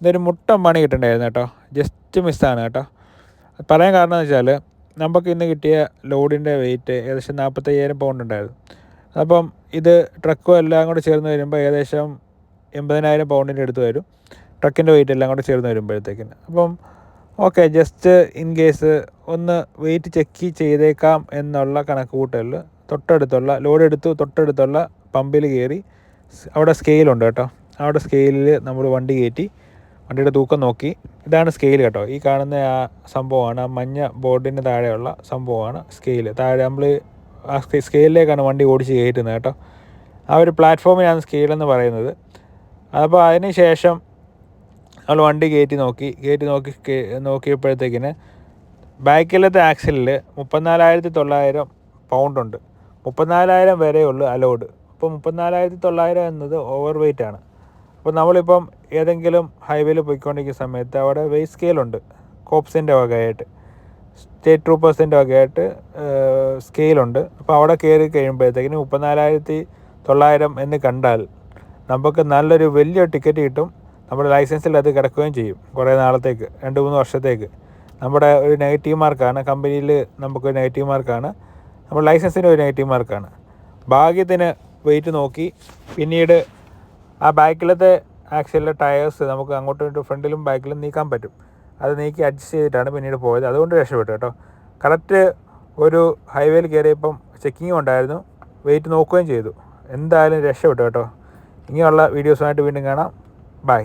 ഇതൊരു മുട്ടം പണി കിട്ടണ്ടായിരുന്നു കേട്ടോ. ജസ്റ്റ് മിസ്സാണ് കേട്ടോ. പറയാൻ കാരണം എന്ന് വെച്ചാൽ നമുക്ക് ഇന്ന് കിട്ടിയ ലോഡിന്റെ വെയിറ്റ് ഏകദേശം നാൽപ്പത്തയ്യായിരം പൗണ്ട് ഉണ്ടായിരുന്നു. അപ്പം ഇത് ട്രക്കും എല്ലാം കൂടെ ചേർന്ന് വരുമ്പോൾ ഏകദേശം എൺപതിനായിരം പൗണ്ടിന്റെ അടുത്ത് വരും. ട്രക്കിന്റെ വെയിറ്റ് എല്ലാം കൂടെ ചേർന്ന് വരുമ്പോഴത്തേക്കിന്. അപ്പം ഓക്കെ ജസ്റ്റ് ഇൻ കേസ് ഒന്ന് വെയിറ്റ് ചെക്ക് ചെയ്തേക്കാം എന്നുള്ള കണക്ക് കൂട്ടലിൽ തൊട്ടടുത്തുള്ള ലോഡ് എടുത്തു തൊട്ടടുത്തുള്ള പമ്പിൽ കയറി അവിടെ സ്കെയിലുണ്ട് കേട്ടോ. അവിടെ സ്കെയിലിൽ നമ്മൾ വണ്ടി കയറ്റി വണ്ടിയുടെ തൂക്കം നോക്കി. ഇതാണ് സ്കെയിൽ കേട്ടോ. ഈ കാണുന്ന ആ സംഭവമാണ് ആ മഞ്ഞ ബോർഡിന് താഴെയുള്ള സംഭവമാണ് സ്കെയിൽ താഴെ നമ്മൾ ആ സ്കെയിലിലേക്കാണ് വണ്ടി ഓടിച്ച് കയറ്റുന്നത് കേട്ടോ. ആ ഒരു പ്ലാറ്റ്ഫോമിനാണ് സ്കെയിലെന്ന് പറയുന്നത്. അപ്പോൾ അതിന് ശേഷം നമ്മൾ വണ്ടി കയറ്റി നോക്കി. കയറ്റി നോക്കി നോക്കിയപ്പോഴത്തേക്കിന് ബാക്കിലത്തെ ആക്സിലിൽ മുപ്പത്തിനാലായിരത്തി തൊള്ളായിരം പൗണ്ടുണ്ട് മുപ്പത്തിനാലായിരം വരെയുള്ളൂ അലോഡ് അപ്പോൾ മുപ്പത്തിനാലായിരത്തി തൊള്ളായിരം എന്നത് ഓവർ വെയിറ്റ് ആണ്. അപ്പോൾ നമ്മളിപ്പം ഏതെങ്കിലും ഹൈവേയിൽ പോയിക്കൊണ്ടിരിക്കുന്ന സമയത്ത് അവിടെ വെയ് സ്കെയിലുണ്ട് കോപ്സിന്റെ വകയായിട്ട്. സ്റ്റേറ്റ് ട്രൂപ്പേഴ്സിന്റെ വകയായിട്ട് സ്കെയിലുണ്ട് അപ്പോൾ അവിടെ കയറി കഴിയുമ്പോഴത്തേക്കിന് മുപ്പത്തിനാലായിരത്തി തൊള്ളായിരം എന്ന് കണ്ടാൽ നമുക്ക് നല്ലൊരു വലിയ ടിക്കറ്റ് കിട്ടും. നമ്മുടെ ലൈസൻസിൽ അത് കിടക്കുകയും ചെയ്യും കുറേ നാളത്തേക്ക് രണ്ട് മൂന്ന് വർഷത്തേക്ക്. നമ്മുടെ ഒരു നെഗറ്റീവ് മാർക്കാണ് കമ്പനിയിൽ നമുക്ക് നെഗറ്റീവ് മാർക്കാണ് നമ്മുടെ ലൈസൻസിന് ഒരു നെഗറ്റീവ് മാർക്കാണ് ഭാഗ്യത്തിന് വെയിറ്റ് നോക്കി. പിന്നീട് ആ ബാക്കിലത്തെ ആക്സിലെ ടയേഴ്സ് നമുക്ക് അങ്ങോട്ടും ഇങ്ങോട്ടും ഫ്രണ്ടിലും ബാക്കിലും നീക്കാൻ പറ്റും. അത് നീക്കി അഡ്ജസ്റ്റ് ചെയ്തിട്ടാണ് പിന്നീട് പോയത്. അതുകൊണ്ട് രക്ഷപ്പെട്ടു കേട്ടോ. കറക്റ്റ് ഒരു ഹൈവേയിൽ കയറിയപ്പം ചെക്കിങ് ഉണ്ടായിരുന്നു. വെയിറ്റ് നോക്കുകയും ചെയ്തു. എന്തായാലും രക്ഷപ്പെട്ടു കേട്ടോ. ഇനിയുള്ള വീഡിയോസുമായിട്ട് വീണ്ടും കാണാം. ബൈ